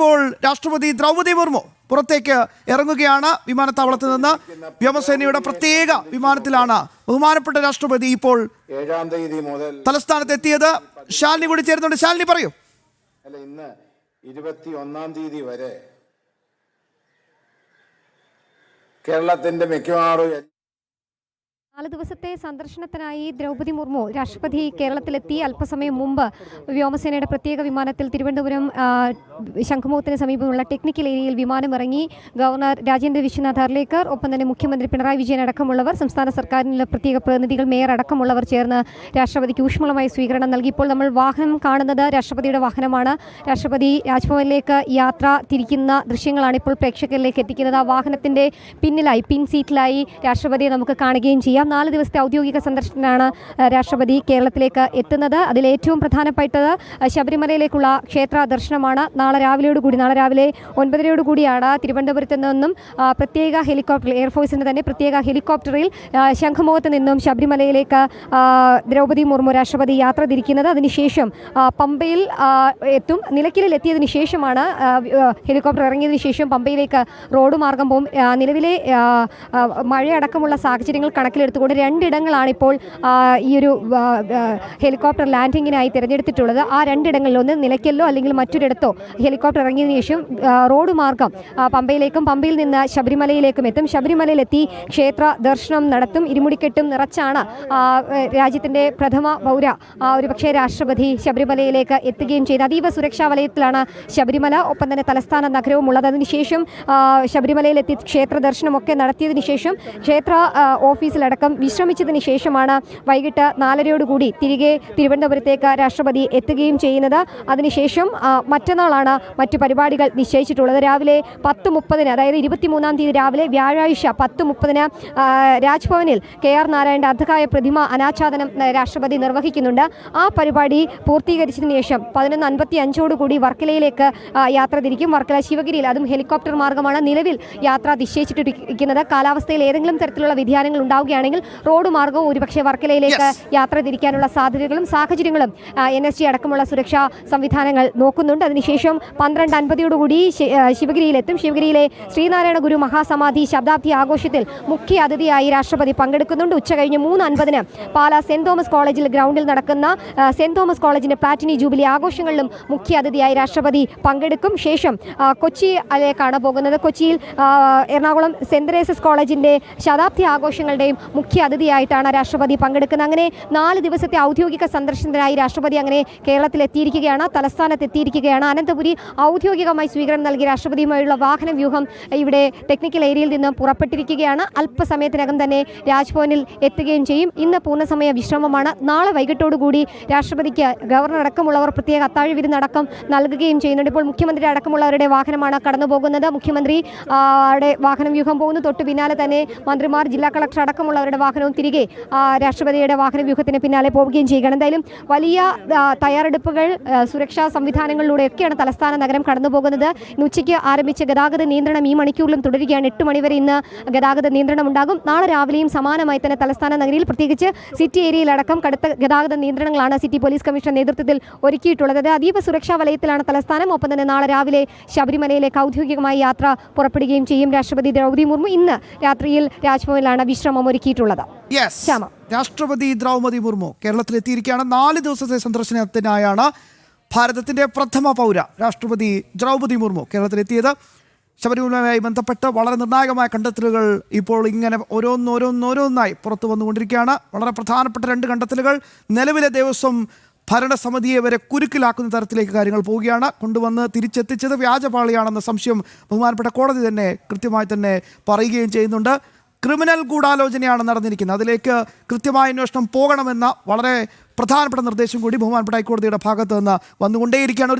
ഇപ്പോൾ രാഷ്ട്രപതി ദ്രൗപദി മുർമു പുറത്തേക്ക് ഇറങ്ങുകയാണ്. വിമാനത്താവളത്തിൽ നിന്ന് വ്യോമസേനയുടെ പ്രത്യേക വിമാനത്തിലാണ് ബഹുമാനപ്പെട്ട രാഷ്ട്രപതി ഇപ്പോൾ ഏഴാം തീയതി മുതൽ തലസ്ഥാനത്ത് എത്തിയത്. ശാലിനി കൂടി ചേരുന്നുണ്ട്. ശാലിനി പറയൂ. അല്ല ഇന്ന് ഇരുപത്തി ഒന്നാം തീയതി വരെ കേരളത്തിന്റെ മിക്കവാറും നാല് ദിവസത്തെ സന്ദർശനത്തിനായി ദ്രൗപദി മുർമു രാഷ്ട്രപതി കേരളത്തിലെത്തി. അല്പസമയം മുമ്പ് വ്യോമസേനയുടെ പ്രത്യേക വിമാനത്തിൽ തിരുവനന്തപുരം ശംഖുമുഖത്തിന് സമീപമുള്ള ടെക്നിക്കൽ ഏരിയയിൽ വിമാനം ഇറങ്ങി ഗവർണർ രാജേന്ദ്ര വിശ്വനാഥ് അർലേക്കർ ഒപ്പം തന്നെ മുഖ്യമന്ത്രി പിണറായി വിജയൻ അടക്കമുള്ളവർ സംസ്ഥാന സർക്കാരിനുള്ള പ്രത്യേക പ്രതിനിധികൾ മേയർ അടക്കമുള്ളവർ ചേർന്ന് രാഷ്ട്രപതിക്ക് ഊഷ്മളമായ സ്വീകരണം നൽകി. ഇപ്പോൾ നമ്മൾ വാഹനം കാണുന്നത് രാഷ്ട്രപതിയുടെ വാഹനമാണ്. രാഷ്ട്രപതി രാജ്ഭവനിലേക്ക് യാത്ര തിരിക്കുന്ന ദൃശ്യങ്ങളാണ് ഇപ്പോൾ പ്രേക്ഷകരിലേക്ക് എത്തിക്കുന്നത്. ആ വാഹനത്തിന്റെ പിന്നിലായി പിൻ സീറ്റിലായി രാഷ്ട്രപതിയെ നമുക്ക് കാണുകയും ചെയ്യാം. നാല് ദിവസത്തെ ഔദ്യോഗിക സന്ദർശനത്തിനാണ് രാഷ്ട്രപതി കേരളത്തിലേക്ക് എത്തുന്നത്. അതിൽ ഏറ്റവും പ്രധാനപ്പെട്ടത് ശബരിമലയിലേക്കുള്ള ക്ഷേത്ര ദർശനമാണ്. നാളെ രാവിലെയോടുകൂടി നാളെ രാവിലെ ഒൻപതരയോടുകൂടിയാണ് തിരുവനന്തപുരത്ത് നിന്നും പ്രത്യേക ഹെലികോപ്റ്റർ എയർഫോഴ്സിന്റെ തന്നെ പ്രത്യേക ഹെലികോപ്റ്ററിൽ ശംഖുമുഖത്ത് നിന്നും ശബരിമലയിലേക്ക് ദ്രൗപദി മുർമു രാഷ്ട്രപതി യാത്ര തിരിക്കുന്നത്. അതിനുശേഷം പമ്പയിൽ എത്തും. നിലയ്ക്കലിൽ എത്തിയതിനു ശേഷമാണ് ഹെലികോപ്റ്റർ ഇറങ്ങിയതിനു ശേഷം പമ്പയിലേക്ക് റോഡ് മാർഗം പോകും നിലവിലെ മഴയടക്കമുള്ള സാഹചര്യങ്ങൾ കണക്കിലെടുത്തുകൊണ്ട് രണ്ടിടങ്ങളാണ് ഇപ്പോൾ ഈ ഒരു ഹെലികോപ്റ്റർ ലാൻഡിങ്ങിനായി തിരഞ്ഞെടുത്തിട്ടുള്ളത്. ആ രണ്ടിടങ്ങളിൽ ഒന്ന് നിലയ്ക്കലിലോ അല്ലെങ്കിൽ മറ്റൊരിടത്തോ ഹെലികോപ്റ്റർ ഇറങ്ങിയതിനു ശേഷം റോഡ് മാർഗം പമ്പയിലേക്കും പമ്പയിൽ നിന്ന് ശബരിമലയിലേക്കും എത്തും. ശബരിമലയിലെത്തി ക്ഷേത്ര ദർശനം നടത്തും. ഇരുമുടിക്കെട്ടും നിറച്ചാണ് രാജ്യത്തിന്റെ പ്രഥമ പൗര ഒരു പക്ഷേ രാഷ്ട്രപതി ശബരിമലയിലേക്ക് എത്തുകയും ചെയ്ത് അതീവ സുരക്ഷാ വലയത്തിലാണ് ശബരിമല. ഒപ്പം തന്നെ തലസ്ഥാന നഗരവും ഉള്ളത്. അതിനുശേഷം ശബരിമലയിലെത്തി ക്ഷേത്ര ദർശനമൊക്കെ നടത്തിയതിനു ശേഷം ക്ഷേത്ര ആ, ഓഫീസിലടക്കം വിശ്രമിച്ചതിന് ശേഷമാണ് വൈകിട്ട് നാലരയോടുകൂടി തിരികെ തിരുവനന്തപുരത്തേക്ക് രാഷ്ട്രപതി എത്തുകയും ചെയ്യുന്നത്. അതിനുശേഷം മറ്റന്നാളാണ് മറ്റു പരിപാടികൾ നിശ്ചയിച്ചിട്ടുള്ളത്. രാവിലെ പത്ത് മുപ്പതിന് അതായത് ഇരുപത്തിമൂന്നാം തീയതി രാവിലെ വ്യാഴാഴ്ച പത്ത് മുപ്പതിന് രാജ്ഭവനിൽ കെ ആർ നാരായണന്റെ അർദ്ധകായ പ്രതിമ അനാച്ഛാദനം രാഷ്ട്രപതി നിർവഹിക്കുന്നുണ്ട്. ആ പരിപാടി പൂർത്തീകരിച്ചതിന് ശേഷം പതിനൊന്ന് അൻപത്തി അഞ്ചോടുകൂടി വർക്കലയിലേക്ക് യാത്ര തിരിക്കും. വർക്കല ശിവഗിരിയിൽ അതും ഹെലികോപ്റ്റർ മാർഗമാണ് നിലവിൽ യാത്ര നിശ്ചയിച്ചിട്ടിരിക്കുന്നത്. കാലാവസ്ഥയിൽ ഏതെങ്കിലും തരത്തിലുള്ള വ്യതിയാനങ്ങൾ ഉണ്ടാവുകയാണെങ്കിൽ റോഡ് മാർഗവും ഒരുപക്ഷെ വർക്കലയിലേക്ക് യാത്ര തിരിക്കാനുള്ള സാധ്യതകളും സാഹചര്യങ്ങളും എൻ എസ് ജി അടക്കമുള്ള സുരക്ഷാ സംവിധാനങ്ങൾ നോക്കുന്നുണ്ട്. അതിനുശേഷം പന്ത്രണ്ട് അൻപതിയോടുകൂടി ശിവഗിരിയിലെത്തും. ശിവഗിരിയിലെ ശ്രീനാരായണ ഗുരു മഹാസമാധി ശതാബ്ദി ആഘോഷത്തിൽ മുഖ്യ അതിഥിയായി രാഷ്ട്രപതി പങ്കെടുക്കുന്നുണ്ട്. ഉച്ച കഴിഞ്ഞ് മൂന്ന് അൻപതിന് പാലാ സെന്റ് തോമസ് കോളേജിൽ ഗ്രൗണ്ടിൽ നടക്കുന്ന സെന്റ് തോമസ് കോളേജിന്റെ പ്ലാറ്റിനി ജൂബിലി ആഘോഷങ്ങളിലും മുഖ്യ അതിഥിയായി രാഷ്ട്രപതി പങ്കെടുക്കും. ശേഷം കൊച്ചി കൊച്ചിയിലേക്കാണ് പോകുന്നത്. കൊച്ചിയിൽ എറണാകുളം സെന്റ് തെരേസസ് കോളേജിന്റെ ശതാബ്ദി ആഘോഷങ്ങളുടെയും മുഖ്യ അതിഥിയായിട്ടാണ് രാഷ്ട്രപതി പങ്കെടുക്കുന്നത്. അങ്ങനെ നാല് ദിവസത്തെ ഔദ്യോഗിക സന്ദർശനത്തിനായി രാഷ്ട്രപതി അങ്ങനെ കേരളത്തിൽ എത്തിയിരിക്കുകയാണ് തലസ്ഥാനത്ത് എത്തിയിരിക്കുകയാണ് അനന്തപുരി ഔദ്യോഗികമായി സ്വീകരണം നൽകി രാഷ്ട്രപതിയുമായുള്ള വാഹന വ്യൂഹം ഇവിടെ ടെക്നിക്കൽ ഏരിയയിൽ നിന്ന് പുറപ്പെട്ടിരിക്കുകയാണ്. അല്പസമയത്തിനകം തന്നെ രാജ്ഭവനിൽ എത്തുകയും ചെയ്യും. ഇന്ന് പൂർണസമയ വിശ്രമമാണ്. നാളെ വൈകിട്ടോടുകൂടി രാഷ്ട്രപതിക്ക് ഗവർണർ അടക്കമുള്ളവർ പ്രത്യേക അത്താഴ വിരുന്നടക്കം നൽകുകയും ചെയ്യുന്നുണ്ട്. ഇപ്പോൾ മുഖ്യമന്ത്രി അടക്കമുള്ളവരുടെ വാഹനമാണ് കടന്നുപോകുന്നത്. മുഖ്യമന്ത്രി വാഹനം വ്യൂഹം പോകുന്നു. തൊട്ട് പിന്നാലെ തന്നെ മന്ത്രിമാർ ജില്ലാ കളക്ടർ അടക്കമുള്ളവരുടെ വാഹനവും തിരികെ രാഷ്ട്രപതിയുടെ വാഹന വ്യൂഹത്തിന് പിന്നാലെ പോവുകയും ചെയ്യുകയാണ്. എന്തായാലും വലിയ തയ്യാറെടുപ്പുകൾ സുരക്ഷാ സംവിധാനങ്ങളിലൂടെയൊക്കെയാണ് തലസ്ഥാന നഗരം കടന്നുപോകുന്നത്. ഇന്ന് ഉച്ചയ്ക്ക് ആരംഭിച്ച ഗതാഗത നിയന്ത്രണം ഈ മണിക്കൂറിലും തുടരുകയാണ്. എട്ട് മണിവരെ ഇന്ന് ഗതാഗത നിയന്ത്രണം ഉണ്ടാകും. നാളെ രാവിലെയും സമാനമായി തന്നെ തലസ്ഥാന നഗരിയിൽ പ്രത്യേകിച്ച് സിറ്റി ഏരിയയിലടക്കം കടുത്ത ഗതാഗത നിയന്ത്രണങ്ങളാണ് സിറ്റി പോലീസ് കമ്മീഷൻ നേതൃത്വത്തിൽ ഒരുക്കിയിട്ടുള്ളത്. അത് അതീവ സുരക്ഷാ വലയത്തിലാണ് തലസ്ഥാനം. ഒപ്പം തന്നെ നാളെ രാവിലെ ശബരിമലയിലേക്ക് ഔദ്യോഗികമായി യാത്ര പുറപ്പെടുകയും ചെയ്യും. രാഷ്ട്രപതി ദ്രൗപതി മുർമു ഇന്ന് രാത്രിയിൽ രാജ്ഭവനിലാണ് വിശ്രമം ഒരുക്കിയിട്ടുള്ളത്. ശ്യാമ. രാഷ്ട്രപതി ദ്രൗപദി മുർമു കേരളത്തിലെത്തിയിരിക്കുകയാണ്. നാല് ദിവസത്തെ സന്ദർശനത്തിനായാണ് ഭാരതത്തിന്റെ പ്രഥമ പൗര രാഷ്ട്രപതി ദ്രൗപദി മുർമു കേരളത്തിലെത്തിയത്. ശബരിമലയുമായി ബന്ധപ്പെട്ട് വളരെ നിർണായകമായ കണ്ടെത്തലുകൾ ഇപ്പോൾ ഇങ്ങനെ ഓരോന്നോരോന്നോരോന്നായി പുറത്തു വന്നുകൊണ്ടിരിക്കുകയാണ്. വളരെ പ്രധാനപ്പെട്ട രണ്ട് കണ്ടെത്തലുകൾ. നിലവിലെ ദേവസ്വം ഭരണസമിതിയെ വരെ കുരുക്കിലാക്കുന്ന തരത്തിലേക്ക് കാര്യങ്ങൾ പോവുകയാണ്. കൊണ്ടുവന്ന് തിരിച്ചെത്തിച്ചത് വ്യാജപാളിയാണെന്ന സംശയം ബഹുമാനപ്പെട്ട കോടതി തന്നെ കൃത്യമായി തന്നെ പറയുകയും ചെയ്യുന്നുണ്ട്. ക്രിമിനൽ ഗൂഢാലോചനയാണ് നടന്നിരിക്കുന്നത്. അതിലേക്ക് കൃത്യമായ അന്വേഷണം പോകണമെന്ന വളരെ പ്രധാനപ്പെട്ട നിർദ്ദേശം കൂടി ബഹുമാനപ്പെട്ട ഹൈക്കോടതിയുടെ ഭാഗത്ത് നിന്ന് വന്നുകൊണ്ടേയിരിക്കുകയാണ്. ഒരു